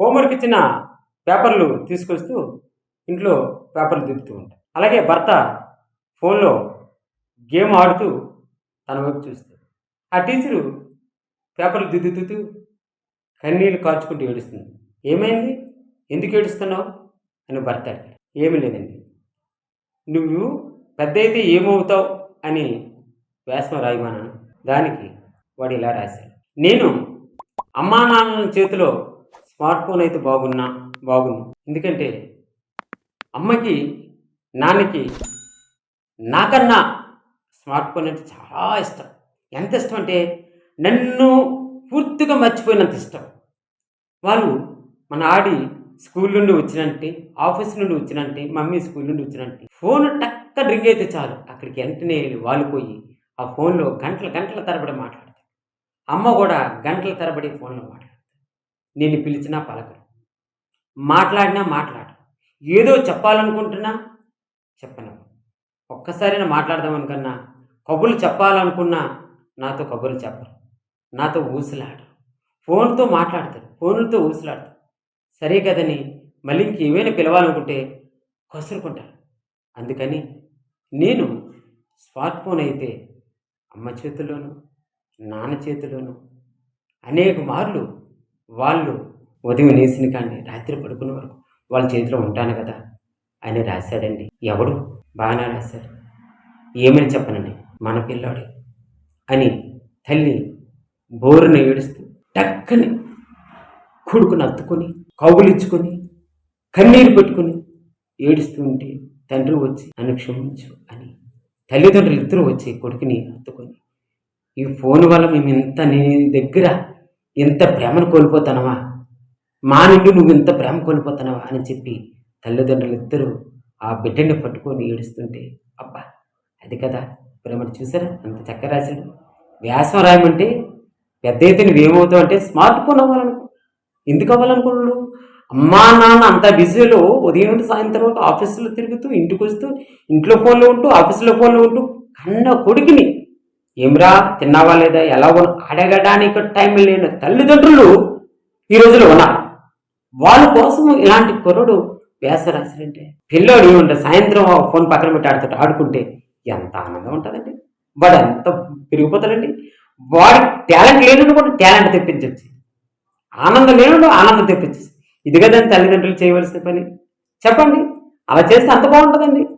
Homework ఇచ్చిన పేపర్లు తీసుకొస్తూ ఇంట్లో పేపర్లు దిద్దుతూ ఉంటాడు అలాగే భర్త ఫోన్లో గేమ్ ఆడుతూ తన వైపు చూస్తాడు ఆ టీచరు పేపర్లు దిద్దుతూ కన్నీళ్ళు కార్చుకుంటూ ఏడుస్తుంది. ఏమైంది? ఎందుకు ఏడుస్తున్నావు? అని భర్త అడిగాడు. ఏమీ లేదండి. నువ్వు పెద్ద అయితే ఏమవుతావు? అని వ్యాసం రాయమన్నాను దానికి వాడు ఇలా రాశాడు. నేను అమ్మా నాన్నల చేతిలో స్మార్ట్ ఫోన్ అయితే బాగున్నా బాగుంది. ఎందుకంటే అమ్మకి నాన్నకి నాకన్నా స్మార్ట్ ఫోన్ అంటే చాలా ఇష్టం. ఎంత ఇష్టం అంటే నన్ను పూర్తిగా మర్చిపోయినంత ఇష్టం. వాళ్ళు మన ఆడి స్కూల్ నుండి వచ్చినంటే ఆఫీస్ నుండి వచ్చినంటే మమ్మీ స్కూల్ నుండి వచ్చినంటే ఫోన్ టక్క రింగ్ అయితే చాలు. అక్కడికి వెంటనే వాలిపోయి ఆ ఫోన్లో గంటల గంటల తరబడి మాట్లాడతారు. అమ్మ కూడా గంటల తరబడి ఫోన్లో మాట్లాడతారు. నేను పిలిచినా పలకరు. మాట్లాడినా మాట్లాడు. ఏదో చెప్పాలనుకుంటున్నా చెప్పను. ఒక్కసారైనా మాట్లాడదాం అనుకున్నా కబుర్లు చెప్పాలనుకున్నా నాతో కబుర్లు చెప్పరు. నాతో ఊసులాడరు. ఫోన్తో మాట్లాడతారు. ఫోన్లతో ఊసులాడతారు. సరే కదని మళ్ళీ ఇంకేమైనా పిలవాలనుకుంటే కసురుకుంటారు. అందుకని నేను స్మార్ట్ ఫోన్ అయితే అమ్మ చేతిలోను నాన్న చేతిలోను అనేక మార్లు వాళ్ళు ఉదయం లేచిన కానీ రాత్రి పడుకునే వరకు వాళ్ళ చేతిలో ఉంటాను కదా. అని రాశాడండి. ఎవడు? బాగానే రాశాడు. ఏమని చెప్పనండి? మన పిల్లాడు అని తల్లి బోరున ఏడుస్తూ టక్కని కొడుకుని అత్తుకొని కౌగులిచ్చుకొని కన్నీరు పెట్టుకుని ఏడుస్తూ ఉంటే తండ్రి వచ్చి నన్ను క్షమించు అని తల్లిదండ్రులు ఇద్దరు వచ్చి కొడుకుని హత్తుకొని ఈ ఫోన్ వల్ల మేము ఇంత నీ దగ్గర ఇంత ప్రేమను కోల్పోతానవా? మా నుండి నువ్వు ఇంత ప్రేమ కోల్పోతానవా? అని చెప్పి తల్లిదండ్రులు ఇద్దరు ఆ బిడ్డని పట్టుకొని ఏడుస్తుంటే అబ్బా అది కదా ప్రేమను చూసారా? అంత చక్క రాశాడు. వ్యాసం రాయమంటే పెద్ద అయితే నువ్వేమవుతావు అంటే స్మార్ట్ ఫోన్ అవ్వాలనుకో. ఎందుకు అవ్వాలనుకున్నాడు అమ్మా నాన్న అంత బిజీలో ఉదయం నుండి సాయంత్రం వరకు ఆఫీసులో తిరుగుతూ ఇంటికి వస్తూ ఇంట్లో ఫోన్లో ఉంటూ ఆఫీసులో ఫోన్లో ఉంటూ కన్న కొడుకుని ఏమ్రా తిన్నావా లేదా? ఎలా ఉన్న? అడగడానికి టైం లేని తల్లిదండ్రులు ఈ రోజులో ఉన్నారు. వాళ్ళ కోసం ఇలాంటి కుర్రుడు వ్యాస రాశారంటే పిల్లోడు ఏముంటే సాయంత్రం ఫోన్ పక్కన పెట్టి ఆడుతుంటే ఆడుకుంటే ఎంత ఆనందం ఉంటుందండి. వాడు ఎంత పెరిగిపోతాడండి. వాడి టాలెంట్ లేనుడు కూడా టాలెంట్ తెప్పించవచ్చు ఆనందం లేనుడు ఆనందం తెప్పించవచ్చు ఇది కదండి తల్లిదండ్రులు చేయవలసిన పని. చెప్పండి. అలా చేస్తే అంత బాగుంటుందండి.